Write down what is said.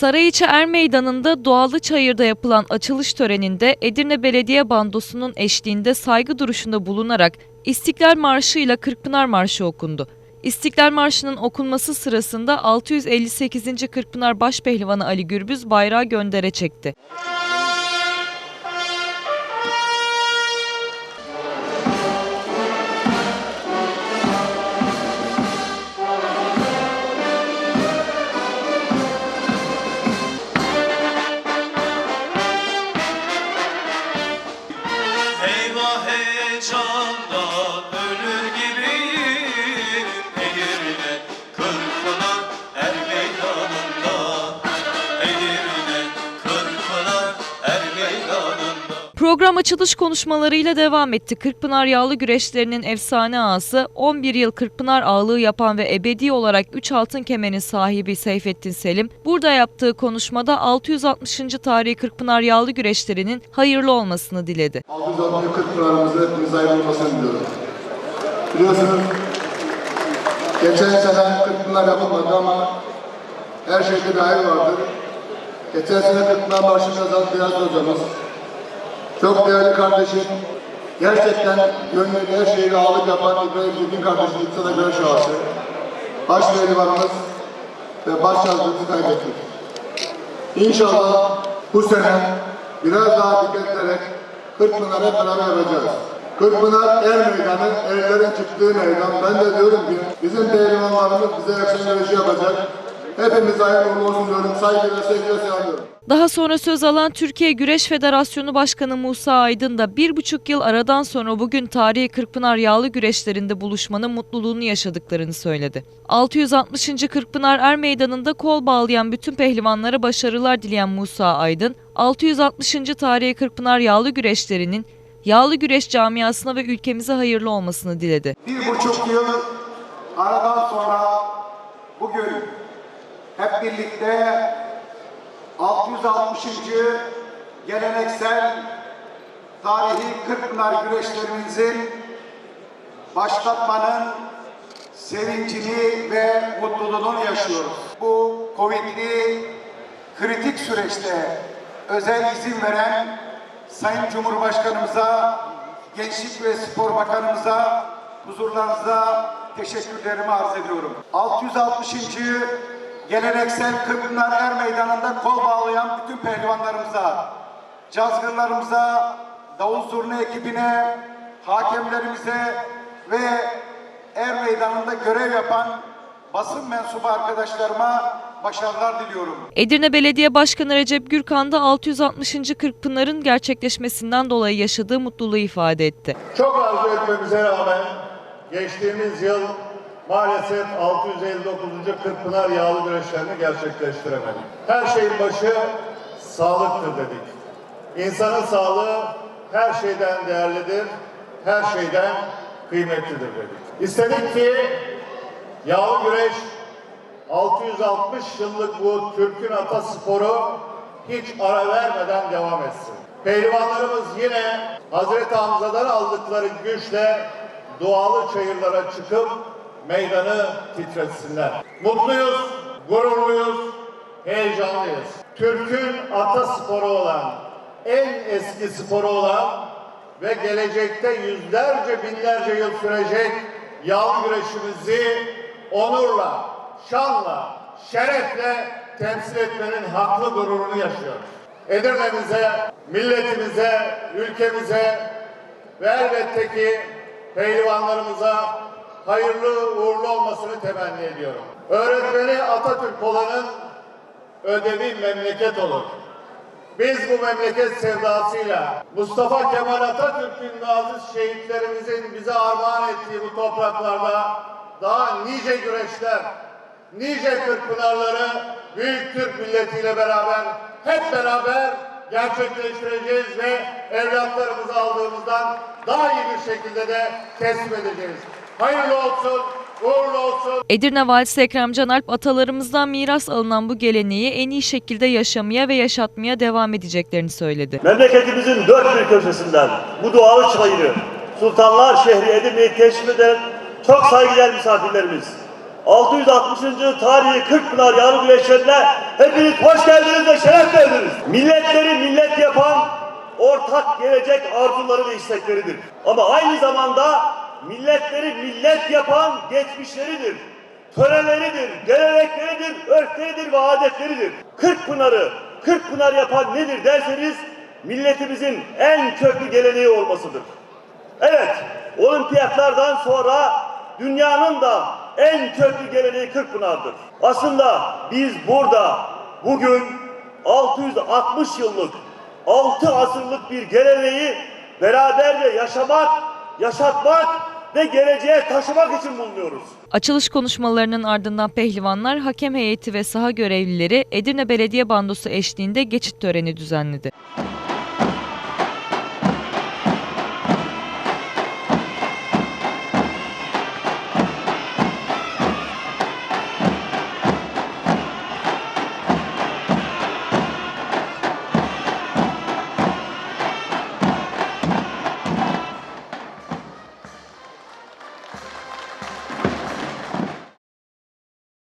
Sarıyiçi Er Meydanı'nda Doğalı Çayır'da yapılan açılış töreninde Edirne Belediye Bandosu'nun eşliğinde saygı duruşunda bulunarak İstiklal Marşı ile Kırkpınar Marşı okundu. İstiklal Marşı'nın okunması sırasında 658. Kırkpınar Başpehlivanı Ali Gürbüz bayrağı göndere çekti. Açılış konuşmalarıyla devam etti. Kırkpınar yağlı güreşlerinin efsane ağası, 11 yıl Kırkpınar ağalığı yapan ve ebedi olarak 3 altın kemerin sahibi Seyfettin Selim, burada yaptığı konuşmada 660. tarihi Kırkpınar yağlı güreşlerinin hayırlı olmasını diledi. 660 Kırkpınar'ımızda hepimiz hayırlı olmasını diliyorum. Biliyorsunuz geçen sene Kırkpınar yapılmadı ama her şeyde bir hayır vardır. Geçen sene Kırkpınar Marşı'nı yazan Beyaz hocamız. Çok değerli kardeşim. Gerçekten gönlüyle her şeyle ağırlık yapan İbrahim Zülgün kardeşim sana göre şahsı. Baş pehlivanımız ve baş yazgıcı kaybettik. İnşallah bu sene biraz daha dikkat ederek Kırkpınar hep beraber yapacağız. Kırkpınar er meydanı, erlerin çıktığı meydan. Ben de diyorum ki bizim pehlivanlarımız bize yakışan yarışı yapacak. Hepimiz hayırlı uğurlu olsun diyorum. Saygıyla, sevgiyle selamlıyorum. Daha sonra söz alan Türkiye Güreş Federasyonu Başkanı Musa Aydın da bir buçuk yıl aradan sonra bugün tarihi Kırkpınar yağlı güreşlerinde buluşmanın mutluluğunu yaşadıklarını söyledi. 660. Kırkpınar Er Meydanı'nda kol bağlayan bütün pehlivanlara başarılar dileyen Musa Aydın, 660. tarihi Kırkpınar yağlı güreşlerinin yağlı güreş camiasına ve ülkemize hayırlı olmasını diledi. Bir buçuk yıl aradan sonra bugün hep birlikte 660. geleneksel tarihi Kırkpınar güreşlerimizin başlatmanın sevincini ve mutluluğunu yaşıyoruz. Bu Covid'li kritik süreçte özel izin veren Sayın Cumhurbaşkanımıza, Gençlik ve Spor Bakanımıza, huzurlarınıza teşekkürlerimi arz ediyorum. 660. geleneksel Kırkpınar Er Meydanı'nda kol bağlayan bütün pehlivanlarımıza, cazgırlarımıza, davul zurna ekibine, hakemlerimize ve Er Meydanı'nda görev yapan basın mensubu arkadaşlarıma başarılar diliyorum. Edirne Belediye Başkanı Recep Gürkan da 660. Kırkpınar'ın gerçekleşmesinden dolayı yaşadığı mutluluğu ifade etti. Çok arzu etmemize rağmen geçtiğimiz yıl maalesef 659. Kırkpınar yağlı güreşlerini gerçekleştiremedik. Her şeyin başı sağlıktır dedik. İnsanın sağlığı her şeyden değerlidir, her şeyden kıymetlidir dedik. İstedik ki yağlı güreş 660 yıllık bu Türk'ün atasporu hiç ara vermeden devam etsin. Pehlivanlarımız yine Hazreti Hamza'dan aldıkları güçle doğalı çayırlara çıkıp meydanı titretsinler. Mutluyuz, gururluyuz, heyecanlıyız. Türk'ün atasporu olan, en eski sporu olan ve gelecekte yüzlerce binlerce yıl sürecek yağ güreşimizi onurla, şanla, şerefle temsil etmenin haklı gururunu yaşıyoruz. Edirne'mize, milletimize, ülkemize ve elbette ki pehlivanlarımıza hayırlı uğurlu olmasını temenni ediyorum. Öğretmeni Atatürk olanın ödevi memleket olur. Biz bu memleket sevdasıyla Mustafa Kemal Atatürk'ün gazi şehitlerimizin bize armağan ettiği bu topraklarda daha nice güreşler, nice Kırkpınarları büyük Türk milletiyle beraber hep beraber gerçekleştireceğiz ve evlatlarımızı aldığımızdan daha iyi bir şekilde de teslim edeceğiz. Hayırlı olsun, uğurlu olsun. Edirne Valisi Ekrem Canalp atalarımızdan miras alınan bu geleneği en iyi şekilde yaşamaya ve yaşatmaya devam edeceklerini söyledi. Memleketimizin dört bir köşesinden bu doğalı çayırı Sultanlar şehri Edirne'yi teşrif eden çok saygıdeğer misafirlerimiz, 660. tarihi Kırkpınar Yağlı Güreşleri'ne hepiniz hoş geldiniz ve şeref verdiniz. Milletleri millet yapan ortak gelecek arzuları ve istekleridir. Ama aynı zamanda milletleri millet yapan geçmişleridir. Töreleridir, gelenekleridir, örfleridir ve adetleridir. Kırkpınar'ı, Kırkpınar yapan nedir derseniz milletimizin en köklü geleneği olmasıdır. Evet, olimpiyatlardan sonra dünyanın da en köklü geleneği Kırkpınar'dır. Aslında biz burada bugün 660 yıllık, 6 asırlık bir geleneği beraberce yaşamak, yaşatmak ve geleceğe taşımak için bulunuyoruz. Açılış konuşmalarının ardından pehlivanlar, hakem heyeti ve saha görevlileri Edirne Belediye Bandosu eşliğinde geçit töreni düzenledi.